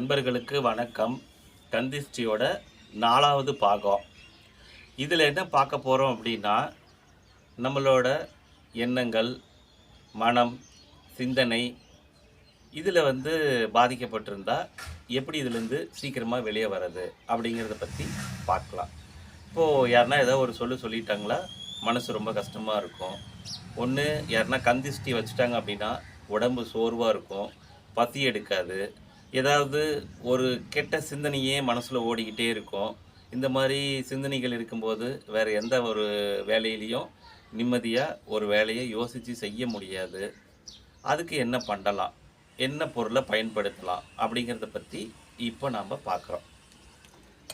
நண்பர்களுக்கு வணக்கம். கந்திஷ்டியோட நாலாவது பாகம். இதில் என்ன பார்க்க போகிறோம் அப்படின்னா நம்மளோட எண்ணங்கள் மனம் சிந்தனை இதில் வந்து பாதிக்கப்பட்டிருந்தால் எப்படி இதுலேருந்து சீக்கிரமாக வெளியே வர்றது அப்படிங்கிறத பற்றி பார்க்கலாம். இப்போது யாருன்னா ஏதோ ஒரு சொல்லு சொல்லிட்டாங்களா மனசு ரொம்ப கஷ்டமாக இருக்கும். ஒன்று யாருன்னா கந்திஷ்டி வச்சுட்டாங்க அப்படின்னா உடம்பு சோர்வாக இருக்கும் பசி எடுக்காது ஏதாவது ஒரு கெட்ட சிந்தனையே மனசில் ஓடிக்கிட்டே இருக்கும். இந்த மாதிரி சிந்தனைகள் இருக்கும்போது வேறு எந்த ஒரு வேலையிலையும் நிம்மதியாக ஒரு வேலையை யோசித்து செய்ய முடியாது. அதுக்கு என்ன பண்ணலாம்? என்ன பொருளை பயன்படுத்தலாம்? அப்படிங்கிறத பற்றி இப்போ நாம் பார்க்குறோம்.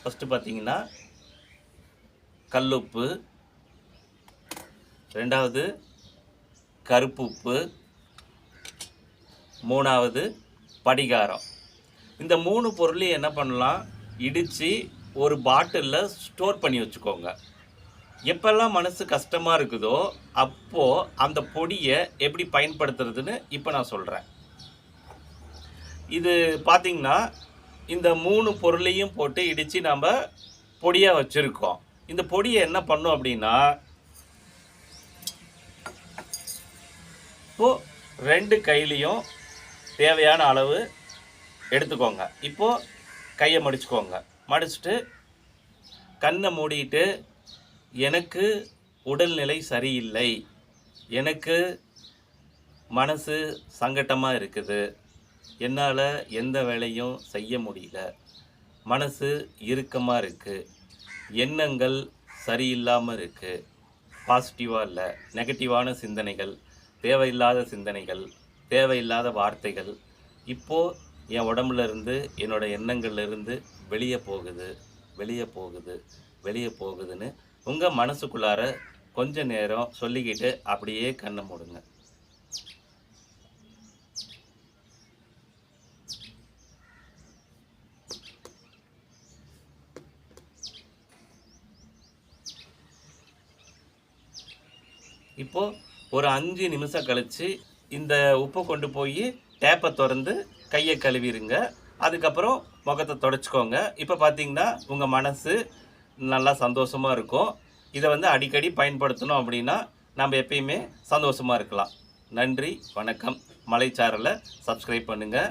ஃபஸ்ட்டு பார்த்தீங்கன்னா கல்லுப்பு. ரெண்டாவது கருப்பு உப்பு மூணாவது படிகாரம். இந்த மூணு பொருளையும் என்ன பண்ணலாம்? இடித்து ஒரு பாட்டிலில் ஸ்டோர் பண்ணி வச்சுக்கோங்க. எப்பெல்லாம் மனசு கஷ்டமாக இருக்குதோ அப்போது அந்த பொடியை எப்படி பயன்படுத்துறதுன்னு இப்போ நான் சொல்கிறேன் இது பார்த்திங்கன்னா இந்த மூணு பொருளையும் போட்டு இடித்து நம்ம பொடியாக வச்சுருக்கோம். இந்த பொடியை என்ன பண்ணும் அப்படின்னா இப்போது ரெண்டு கையிலையும் தேவையான அளவு எடுத்துக்கோங்க. இப்போது கையை மடிச்சுக்கோங்க. மடிச்சுட்டு கண்ணை மூடிட்டு எனக்கு உடல்நிலை சரியில்லை. எனக்கு மனசு சங்கட்டமாக இருக்குது. என்னால் எந்த வேலையும் செய்ய முடியல. மனசு இறுக்கமாக இருக்குது எண்ணங்கள் சரியில்லாமல் இருக்குது பாசிட்டிவாக இல்லை. நெகட்டிவான சிந்தனைகள் தேவையில்லாத சிந்தனைகள் தேவையில்லாத வார்த்தைகள். இப்போது என் உடம்புல இருந்து என்னோட எண்ணங்கள்லேருந்து வெளியே போகுது வெளியே போகுது வெளியே போகுதுன்னு உங்கள் மனசுக்குள்ளார கொஞ்ச நேரம் சொல்லிக்கிட்டு அப்படியே கண்ணை மூடுங்க. இப்போது ஒரு அஞ்சு நிமிஷம் கழித்து இந்த உப்பை கொண்டு போய் டேப்பை திறந்து கையை கழுவிடுங்க அதுக்கப்புறம் முகத்தை தொடச்சிக்கோங்க. இப்போ பார்த்தீங்கன்னா உங்கள் மனசு நல்லா சந்தோஷமாக இருக்கும். இதை வந்து அடிக்கடி பயன்படுத்தணும் அப்படின்னா நம்ம எப்பயுமே சந்தோஷமாக இருக்கலாம். நன்றி வணக்கம். மலைச்சாரலை சப்ஸ்கிரைப் பண்ணுங்கள்